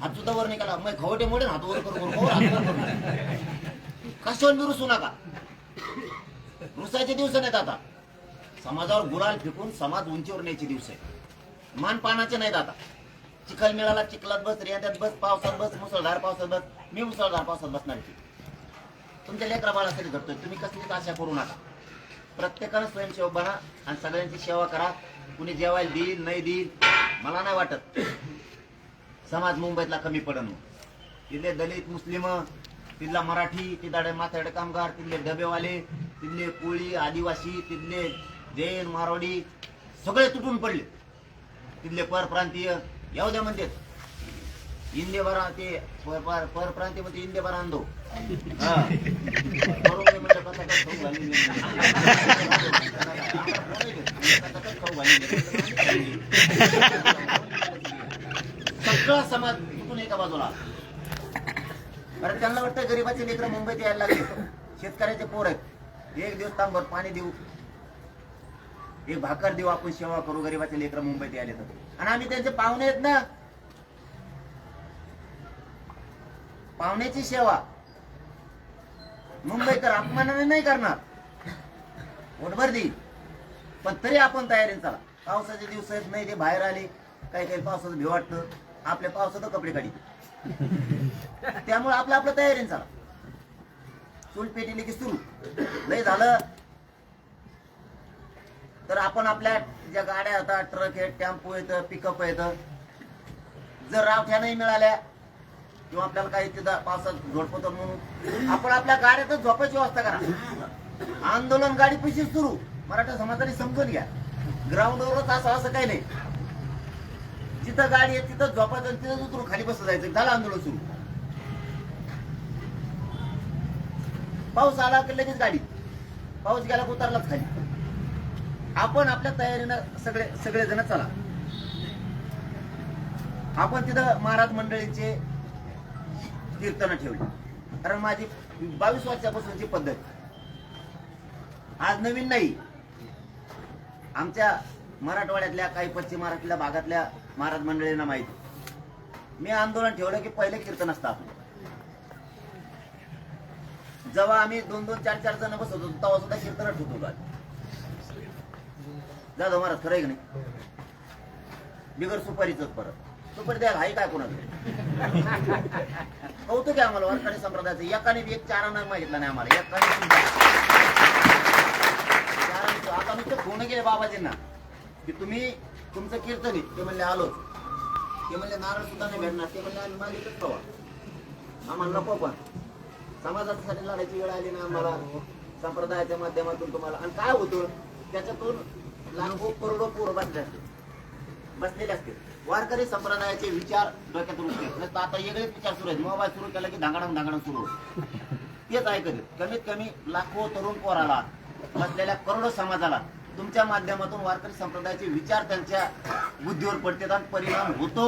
हात सुद्धा वर निघाला मग खवटे मोडे हात वर करू करू हात वर करू. कशावर बी रुसू नका रुसायचे दिवस नाहीत आता. समाजावर गुराल फेकून समाज उंचीवर न्यायचे दिवस आहे मान पानाचे नाहीत आता. चिखल मिळाला चिखलात बस रेंद्यात बस पावसात बस मुसळधार पावसात बस. मी मुसळधार पावसात बसणार आहे. तुमच्या लेकरा बाळासाठी करतोय तुम्ही कसलीच आशा करू नका. प्रत्येकानं स्वयंसेवक बना आणि सगळ्यांची सेवा करा. कुणी जेवायला देईल नाही देईल मला नाही वाटत. समाज मुंबईतला कमी पडन. तिथले दलित मुस्लिम तिथला मराठी तिथाडे माथाडे कामगार तिथले डबेवाले तिथले कोळी आदिवासी तिथले जैन मारवाडी सगळे तुटून पडले. तिथले परप्रांतीय येऊ द्या म्हणतात. इंदे बरा ते पर परप्रांतीय म्हणजे इंदे बरा आणतो खाऊ घालीन मी. कसा काय खाऊ घालीन मी. सगळा समाज तुटून एका बाजूला. अरे त्यांना वाटतं गरीबाचे लेकर मुंबईत यायला लागले. शेतकऱ्याचे पोर आहेत. एक दिवस तांबर पाणी देऊ. एक भाकर देऊ आपण सेवा करू गरीबाचे लेकर मुंबईत यायला येतात. आणि आम्ही त्यांचे पाहुणे आहेत ना. पाहुण्याची सेवा. मुंबईकर अपमानाने नाही करणार. पोटभर देईल. पण तरी आपण तयारी चला. पावसाचे दिवस आहेत नाही ते बाहेर आले. काही काही पावसाचं भी वाटतं. आपल्या पावसाचं कपडे काढी. त्यामुळे आपलं आपलं तयारी झाला चूल पेटीले की सुरू. लय झालं. तर आपण आपल्या ज्या गाड्या होता ट्रक आहेत टेम्पो येतं पिकअप येतं जर रावठ्या नाही मिळाल्या किंवा आपल्याला काही तिथं पावसात झोडपतो म्हणून आपण आपल्या गाड्यातच झोपायची व्यवस्था करा. आंदोलन गाडी पैसे सुरू. मराठा समाजाने समजून घ्या. ग्राउंडवरच असं असं काही नाही. जिथं गाडी आहे तिथं झोपायचं आणि तिथं उतरून खाली बसत जायचं. झालं आंदोलन सुरू. पाऊस आला की लगेच गाडी. पाऊस गेला उतरलाच खाली. आपण आपल्या तयारीनं सगळे सगळे जण चला. आपण तिथं महाराज मंडळींचे कीर्तन ठेवली. कारण माझी बावीस वर्षापासूनची पद्धत. आज नवीन नाही. आमच्या मराठवाड्यातल्या काही पश्चिम महाराष्ट्रातल्या भागातल्या महाराज मंडळींना माहिती. मी आंदोलन ठेवलं की पहिले कीर्तन असतं आपलं. जेव्हा आम्ही दोन दोन चार चार जण बसत होतो तेव्हा सुद्धा कीर्तन ठेवतो जाधव महाराज खरं आहे की नाही? बिगर सुपारीच परत. सुपारी द्या हाय काय कोणाकडे कौतुक आहे आम्हाला वारकरी संप्रदायाचं. एकाने बी एक चारा नाही मागितला नाही आम्हाला. एकाने आता चाराने- आता नुसतं फोन केले बाबाजींना की तुम्ही तुमचं कीर्तन आहे. ते म्हणले आलो ते म्हणले नारळ सुद्धा नाही भेटणार. ते म्हणले आम्ही मागितलंच पवा आम्हाला नको पण. समाजासाठी लढायची वेळ आली ना आम्हाला. संप्रदायाच्या माध्यमातून तुम्हाला. आणि काय होतं? त्याच्यातून लाखो करोडो पोर बसले असते. बसलेले असते. वारकरी संप्रदायाचे विचार डोक्यात रुजते आता वेगळेच विचार सुरू आहेत. मोबाईल सुरू केला की धांगडण धांगडण सुरू तेच ऐकत कमीत कमी लाखो तरुण पोराला बसलेल्या करोडो समाजाला तुमच्या माध्यमातून वारकरी संप्रदायाचे विचार त्यांच्या बुद्धीवर पडतात आणि परिणाम होतो.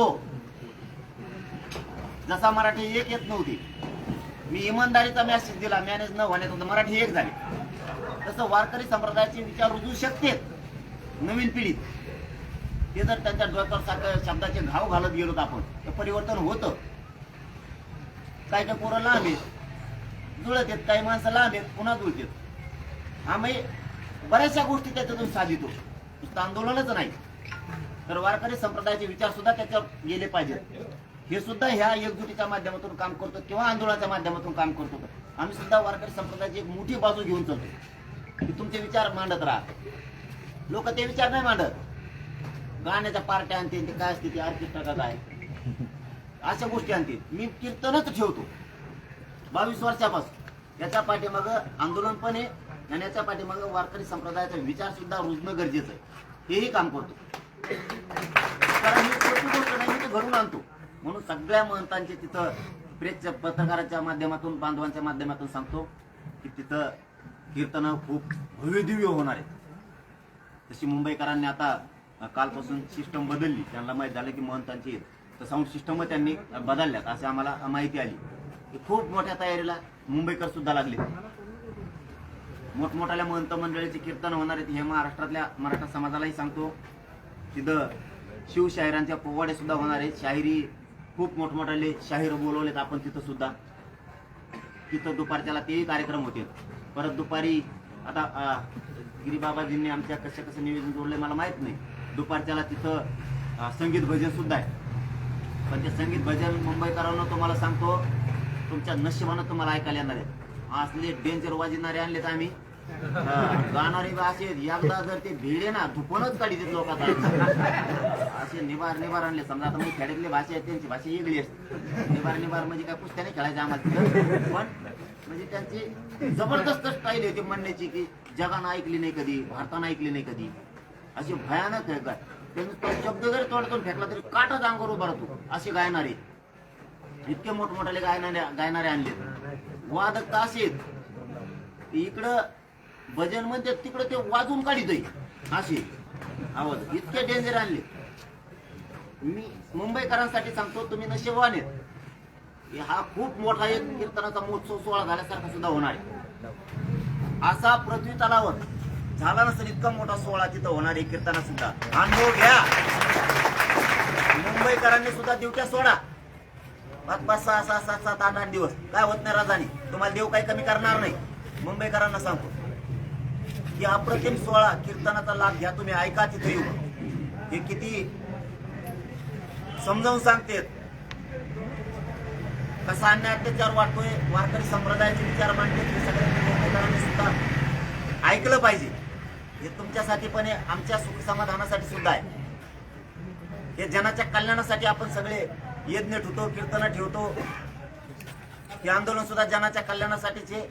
जसा मराठी एक येत नव्हती. मी इमानदारीचा मॅसेज दिला मॅनेज न होण्यात होतं मराठी एक झाली. तसं वारकरी संप्रदायाचे विचार रुजू शकते. नवीन पिढीत. ते जर त्यांच्या डोक्यावर सारखं शब्दाचे घाव घालत गेलो तर आपण तर परिवर्तन होतं. काही काही पोरं लांब आहेत. जुळत आहेत काही माणसं लांब आहेत पुन्हा जुळतात. आम्ही बऱ्याचशा गोष्टी त्याच्यातून साधितो नुसतं आंदोलनच नाही. तर वारकरी संप्रदायाचे विचार सुद्धा त्याच्यावर गेले पाहिजेत. हे सुद्धा ह्या एकजुटीच्या माध्यमातून काम करतो किंवा आंदोलनाच्या माध्यमातून काम करतो. आम्ही सुद्धा वारकरी संप्रदायाची एक मोठी बाजू घेऊन चालतो. की तुमचे विचार मांडत राहा. लोक ते विचार नाही मांडत. गाण्याच्या पार्ट्या आणते ते काय असते ते ऑर्केस्ट्रा का काय अशा गोष्टी आणतील. मी कीर्तनच ठेवतो. बावीस वर्षापासून. याच्या पाठीमागं आंदोलन पण आहे आणि याच्या पाठीमाग वारकरी संप्रदायाचा विचार सुद्धा रुजणं गरजेचं आहे. हेही काम करतो. कारण ही गोष्ट नाही मी ते घडून आणतो. म्हणून सगळ्या महंतांचे तिथं प्रेस पत्रकाराच्या माध्यमातून बांधवांच्या माध्यमातून सांगतो की तिथं कीर्तनं खूप भव्यदिव्य होणार आहेत. तशी मुंबईकरांनी आता कालपासून सिस्टम बदलली त्यांना माहीत झालं की महंतांची तर साऊंड सिस्टम त्यांनी बदलल्यात असे आम्हाला माहिती आली. की खूप मोठ्या तयारीला मुंबईकर सुद्धा लागले. मोठमोठ्या महंत मंडळीचे कीर्तन होणार आहेत. हे महाराष्ट्रातल्या मराठा समाजालाही सांगतो. तिथं शिवशाहिरांच्या पोवाडे सुद्धा होणार आहेत. शाहिरी खूप मोठमोठाले शाहीर बोलवलेत आपण तिथं सुद्धा. तिथं दुपारच्याला तेही कार्यक्रम होते. परत दुपारी आता गिरीबाबाजींनी आमच्या कसं कसं निवेदन जोडले मला माहीत नाही. दुपारच्याला तिथं संगीत भजन सुद्धा आहे. पण ते संगीत भजन मुंबईकरांना तुम्हाला सांगतो तुमच्या नशिबानं तुम्हाला ऐकायला येणार आहे असले डेंजर वाजणारे आणलेत आम्ही. गाणारे असे एकदा जर ते भिडे ना धुपणच काढी देत लोक असे निवार निवार आणले. समजा आता मग खेड्यातली भाषा आहे त्यांची भाषा वेगळी असते. निवार निवार म्हणजे काय कुस्त्याने खेळायचं आम्हाला पण म्हणजे त्यांची जबरदस्त स्टाईल होती म्हणण्याची की जगानं ऐकली नाही कधी भारतानं ऐकली नाही कधी. अशी भयानक आहे काय त्यांनी तो शब्द जरी तोडतून फेकला तरी काटा अंगावर उभा राहतो. असे गायणारे इतके मोठमोठाले गायणारे गायणारे आणले वादक तर असे आहेत. इकडं भजन म्हणते तिकडं ते वाजून काढित अशी. आवाज. इतके डेंजर आणले. मी मुंबईकरांसाठी सांगतो तुम्ही नशेवान आहेत. हा खूप मोठा एक कीर्तनाचा महोत्सव सोहळा झाल्यासारखा सुद्धा होणार आहे. असा पृथ्वी तलावर झाला नसेल इतका मोठा सोहळा तिथं होणार आहे कीर्तना सुद्धा. अनुभव घ्या. मुंबईकरांनी सुद्धा दिवट्या सोडा. पाच पाच सहा सहा सात सात आठ आठ दिवस. काय होत नाही राजानी. तुम्हाला देव काही कमी करणार नाही. मुंबईकरांना सांगतो. की अप्रतिम सोहळा कीर्तनाचा लाभ घ्या तुम्ही ऐका तिथे येऊ हे किती समजावून सांगतेत. कसा अन्याय अत्याचार वाटतोय वारकरी संप्रदायाचे विचार मांडते हे सगळे सुद्धा ऐकलं पाहिजे. हे तुमच्यासाठी पण आहे आमच्या सुख समाधानासाठी सुद्धा आहे. हे जनाच्या कल्याणासाठी आपण सगळे यज्ञ ठेवतो कीर्तन ठेवतो. हे आंदोलन सुद्धा जनाच्या कल्याणासाठीचे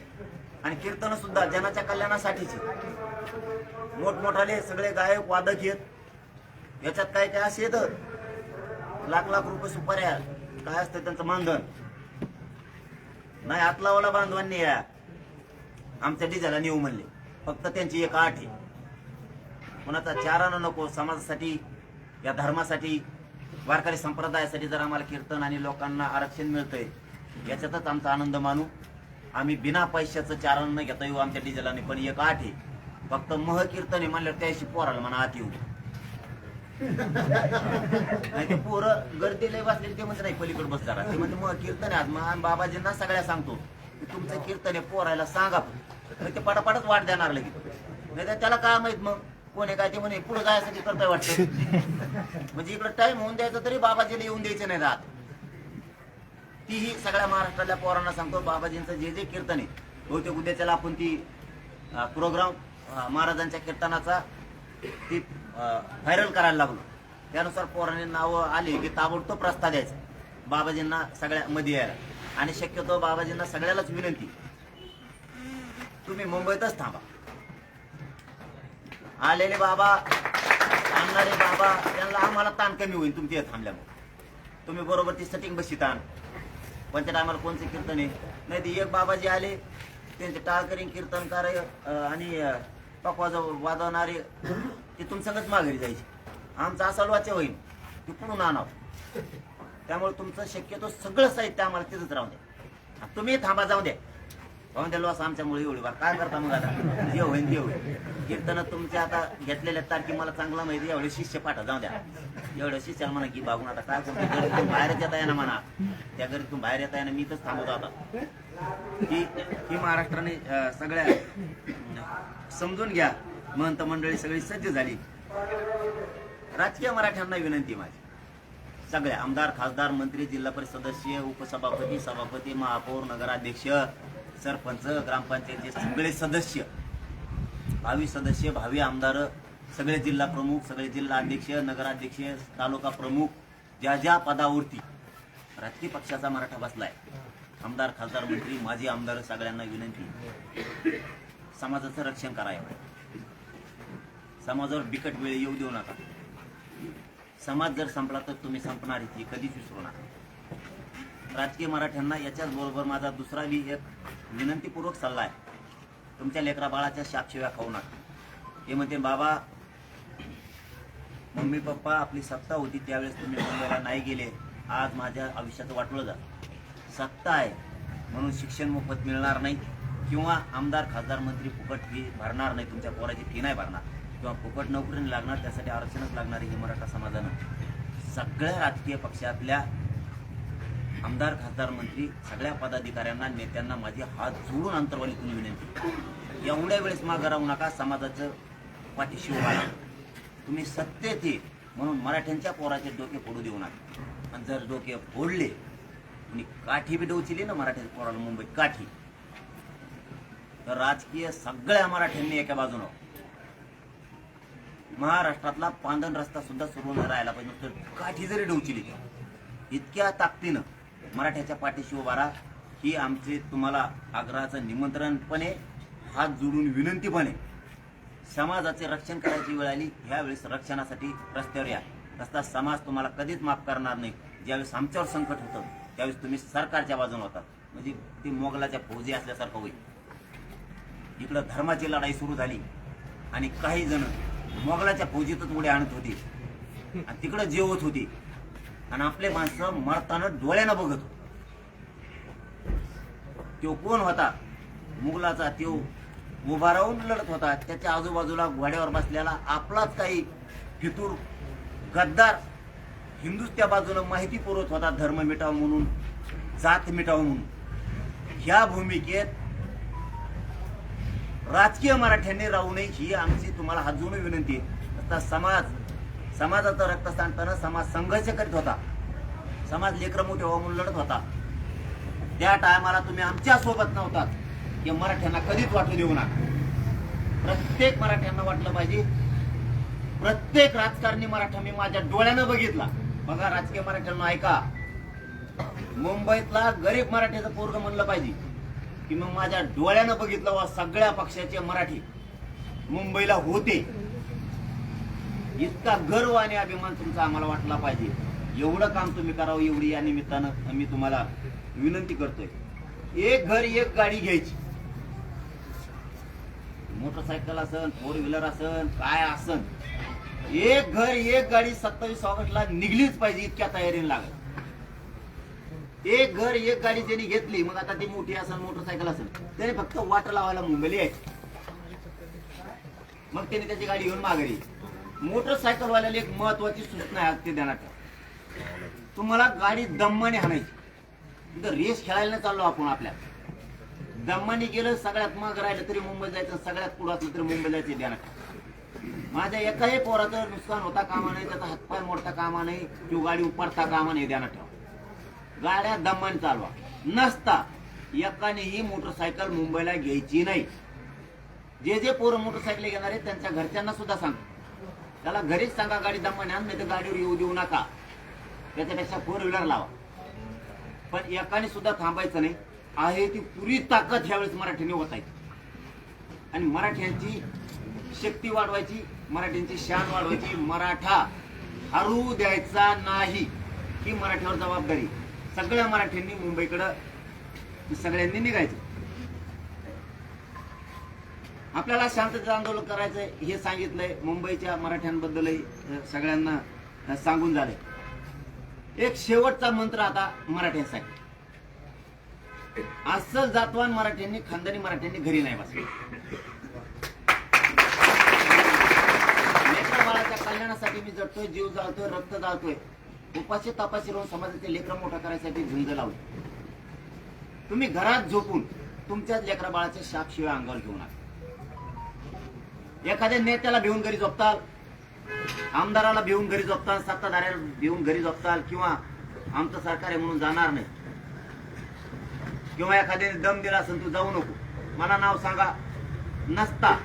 आणि कीर्तन सुद्धा जनाच्या कल्याणासाठीचे. मोठमोठाले सगळे गायक वादक येत. याच्यात काय काय असे येतात लाख लाख रुपये सुपाऱ्या. काय असतं त्यांचं मानधन? नाही हातलावाला बांधवांनी या. आमच्या डिझाला नेऊ म्हणले. फक्त त्यांची एक आठ आहे. कोणाचा चारानं नको समाजासाठी या धर्मासाठी वारकरी संप्रदायासाठी जर आम्हाला कीर्तन आणि लोकांना आरक्षण मिळतंय याच्यातच आमचा आनंद मानू. आम्ही बिना पैशाचं चारण न घेता येऊ आमच्या डिझेलाने पण एक आठ आहे. फक्त मह कीर्तन आहे म्हणल्यावर त्याशी पोराला म्हणा आत येऊ नाही ते पोरं गर्दी लय बसलेली ते म्हणते नाही पलीकडे बस जरा. ते म्हणते मग कीर्तन आहे आज. मग बाबाजींना सगळ्या सांगतो की तुमचं कीर्तन आहे पोरायला सांगा ते पटापटच वाट देणार लगेच. नाही तर त्याला काय माहीत मग? कोण आहे काय ते म्हणे पुढे जायसाठी करताय वाटतं. म्हणजे इकडे टाइम होऊन द्यायचा तरी बाबाजीला येऊन द्यायचे नाही राहत तीही सगळ्या महाराष्ट्रातल्या पोरांना सांगतो बाबाजींचं जे जे कीर्तन आहे बहुतेक उद्याच्याला आपण ती प्रोग्राम महाराजांच्या कीर्तनाचा ती व्हायरल करायला लागलो. त्यानुसार पोरांनी नावं आली की ताबडतोब प्रस्ताव द्यायचा. बाबाजींना सगळ्या मध्ये यायला. आणि शक्यतो बाबाजींना सगळ्यालाच विनंती तुम्ही मुंबईतच थांबा. आलेले बाबा आणणारे बाबा त्यांना आम्हाला ताण कमी होईल तुमच्या थांबल्यामुळे. तुम्ही बरोबर ती सटिंग बशी ताण. कोणत्या टायमाला कोणते कीर्तन आहे? नाही ते एक बाबाजी आले त्यांचे टाळकरी कीर्तनकार आणि पकवाज वाजवणारे ते तुमच्याकडे माघारी जायचे. आमचा असा वाचे होईल ते पुढून आणावं. त्यामुळे तुमचं शक्यतो सगळं साहित्य आम्हाला तिथंच राहू द्या. तुम्ही थांबा जाऊ द्या. पाहून द्या लॉस आमच्यामुळे एवढी बार काय करता मग आता? जे होईल ते होईल कीर्तन तुमच्या आता घेतलेल्या तारखी मला चांगला माहिती एवढे शिष्य पाठा जाऊ द्या. एवढं शिष्याला म्हणा की बागून आता काय करतो? घरातून बाहेरच येता येणार म्हणा. त्या घरातून बाहेर येता येणार मी तर थांबवतो आता. ही ही महाराष्ट्राने सगळ्या समजून घ्या. महंत मंडळी सगळी सज्ज झाली. राजकीय मराठ्यांना विनंती माझी. सगळ्या आमदार खासदार मंत्री जिल्हा परिषद सदस्य उपसभापती सभापती महापौर नगराध्यक्ष सरपंच ग्रामपंचायतचे सगळे सदस्य भावी सदस्य भावी आमदार सगळे जिल्हा प्रमुख सगळे जिल्हा अध्यक्ष नगराध्यक्ष तालुका प्रमुख ज्या ज्या पदावरती राजकीय पक्षाचा मराठा बसलाय आमदार खासदार मंत्री माजी आमदार सगळ्यांना विनंती. समाजाचं रक्षण करायला समाजावर बिकट वेळ येऊ देऊ नका. समाज जर संपला तर तुम्ही संपणार ही कधीच विसरू नका. राजकीय मराठ्यांना याच्याच बरोबर माझा दुसरा बी एक विनंतीपूर्वक सल्ला आहे. तुमच्या लेकरा बाळाच्या शापशिव्या खाऊ नका. हे म्हणते बाबा मम्मी पप्पा आपली सत्ता होती त्यावेळेस तुम्ही मुंबईला नाही गेले. आज माझ्या आयुष्याचं वाटलं जा सत्ता आहे. म्हणून शिक्षण मोफत मिळणार नाही. किंवा आमदार खासदार मंत्री फुकट फी भरणार नाही तुमच्या पोराची फी नाही भरणार. किंवा फुकट नोकरी लागणार त्यासाठी आरक्षणच लागणार आहे हे मराठा समाजानं. सगळ्या राजकीय पक्षातल्या आमदार खासदार मंत्री सगळ्या पदाधिकाऱ्यांना नेत्यांना माझी हात जोडून अंतरवालीतून विनंती. एवढ्या वेळेस मागं राहू नका समाजाचं पाठीशी उभा तुम्ही सत्तेत ये म्हणून मराठ्यांच्या पोराचे डोके फोडू देऊ नका. आणि जर डोके फोडले आणि काठी बी डोचिली ना मराठ्याच्या पोराला मुंबईत काठी तर राजकीय सगळ्या मराठ्यांनी एका बाजूनं. महाराष्ट्रातला पांधन रस्ता सुद्धा सुरू न राहायला पाहिजे तर काठी जरी डोचिली इतक्या ताकदीनं मराठ्याच्या पाठीशी उभा राहा. ही आमचे तुम्हाला आग्रहाचं निमंत्रण पण आहे हात जोडून विनंती पण आहे समाजाचे रक्षण करायची वेळ आली. ह्यावेळेस रक्षणासाठी रस्त्यावर या. रस्ता समाज तुम्हाला कधीच माफ करणार नाही. ज्यावेळेस आमच्यावर संकट होतं त्यावेळेस तुम्ही सरकारच्या बाजूने होतात म्हणजे ती मोगलाच्या फौजी असल्यासारखं होईल. इकडं धर्माची लढाई सुरू झाली. आणि काही जण मोगलाच्या फौजीतच उड्या आणत होते. आणि तिकडं जेवत होते. आणि आपले माणसं मरताना डोळ्यानं बघत होते. तो कोण होता? मुघलाचा तो उभा राहून लढत होता. त्याच्या आजूबाजूला घोड्यावर बसलेला आपलाच काही फितूर गद्दार हिंदूच त्या बाजूनं माहिती पुरवत होता धर्म मिटाव म्हणून जात मिटाव म्हणून. ह्या भूमिकेत राजकीय मराठ्यांनी राहू नये ही आमची तुम्हाला हात जोडून विनंती आहे. आता समाज समाजाचं रक्त सांडताना समाज संघर्ष करीत होता. समाज लेकरं मोठे व्हावं म्हणून लढत होता. त्या टायमाला तुम्ही आमच्यासोबत नव्हतात हे मराठ्यांना कधीच वाटू देऊ नका. प्रत्येक मराठ्यांना वाटलं पाहिजे. प्रत्येक राजकारणी मराठा मी माझ्या डोळ्यानं बघितला. बघा राजकीय मराठ्यांना ऐका. मुंबईतला गरीब मराठ्याचं पोरग म्हणलं पाहिजे. की मग माझ्या डोळ्यानं बघितलं वा सगळ्या पक्षाचे मराठी. मुंबईला होते. इतका गर्व आणि अभिमान तुमचा आम्हाला वाटला पाहिजे. एवढं काम तुम्ही करावं एवढी या निमित्तानं मी तुम्हाला विनंती करतोय. एक घर एक गाडी घ्यायची. मोटरसायकल असन फोर व्हीलर असन काय असन. एक घर एक गाडी सत्तावीस ऑगस्टला निघलीच पाहिजे इतक्या तयारीने लागत. एक घर एक गाडी त्यांनी घेतली. मग आता ती मोठी असेल मोटरसायकल असेल. त्याने फक्त वाट लावायला मुंबईला आहे मग त्याने त्याची गाडी घेऊन माघारी. मोटरसायकल वाल्याला एक महत्वाची सूचना आहे ते ध्यानात तुम्हाला गाडी दम्माने हाणायची. तर रेस खेळायला चाललो आपण आपल्या. दम्माने गेलं सगळ्यात मग राहिलं तरी मुंबईत जायचं सगळ्यात पुढं असलं तरी मुंबई जायचं द्या माझ्या एकाही पोराचं नुकसान होता कामा नाही त्याचा हातपाय मोडता कामा नाही किंवा गाडी उपडता कामा नाही ध्यानात ठेवा गाड्या दमन चालवा. नसता एकाने ही मोटरसायकल मुंबईला घ्यायची नाही. जे जे पोरं मोटरसायकल घेणार आहेत त्यांच्या घरच्यांना सुद्धा सांग. त्याला घरीच सांगा गाडी दमन आण नाही तर गाडीवर येऊ देऊ नका. त्याच्यापेक्षा फोर व्हीलर लावा. पण एकाने सुद्धा थांबायचं नाही. आहे ती पुरी ताकद ह्यावेळेस मराठीने होत आहे. आणि मराठ्यांची शक्ती वाढवायची मराठ्यांची शान वाढवायची. मराठा हरू द्यायचा नाही. ही मराठ्यावर जबाबदारी. सगळ्या मराठ्यांनी मुंबईकडं सगळ्यांनी निघायचं. आपल्याला शांततेचं आंदोलन करायचं हे सांगितलंय. मुंबईच्या मराठ्यांबद्दलही सगळ्यांना सांगून झालंय. एक शेवटचा मंत्र आता मराठ्यांसाठी. असं जातवान मराठ्यांनी खानदानी मराठ्यांनी घरी नाही बसले. बाळाच्या कल्याणासाठी मी जगतोय जीव जाळतोय रक्त जाळतोय. उपाशी तापाशी राहून समाजाचे लेकरं मोठा करायसाठी झुंज लावली. तुम्ही घरात झोपून तुमच्याच लेकरा बाळाचे शाप शिवाय अंगावर घेऊन नका. एखाद्या नेत्याला भिवून घरी झोपताल आमदाराला भिवून घरी झोपताल सत्ताधाऱ्याला भिवून घरी झोपताल किंवा आमचं सरकार आहे म्हणून जाणार नाही. किंवा एखाद्याने दम दिला असेल तू जाऊ नको. मला नाव सांगा. नसता.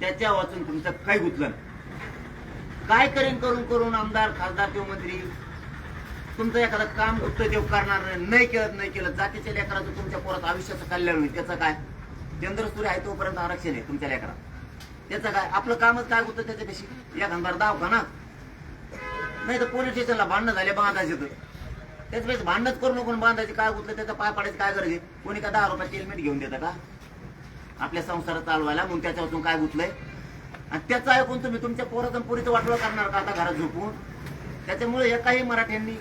त्याच्या वाचून तुमचं काही गुतलं नाही. काय करेन करून करून आमदार खासदार किंवा मंत्री? तुमचं एखादं काम गुप्त देव करणार नाही. केलं नाही केलं. जातीच्या लेकराचं तुमच्या पोरात आयुष्याचं कल्याण होईल. त्याचं काय? चंद्रसूर्य आहे तोपर्यंत आरक्षण आहे तुमच्या लेकरात त्याचं काय? आपलं कामच काय होतं त्याच्यापेक्षा या घंबार दाव का ना. नाही तर पोलीस स्टेशनला भांडणं झाले बांधायचे तर. त्याच्यापेक्षा भांडणच करू नको बांधायचे काय गुतलं त्याचा पाय पाडायचं काय गरज आहे? कोणी का दहा रुपयाचे हेल्मेट घेऊन देतं का? आपल्या संसारात चालवायला म्हणून त्याच्यापासून काय गुतलंय? आणि त्याचं ऐकून तुम्ही तुमच्या पोराचं पुरीचं वाटोळं करणार का आता घरात झोपून? त्याच्यामुळे एकाही मराठ्यांनी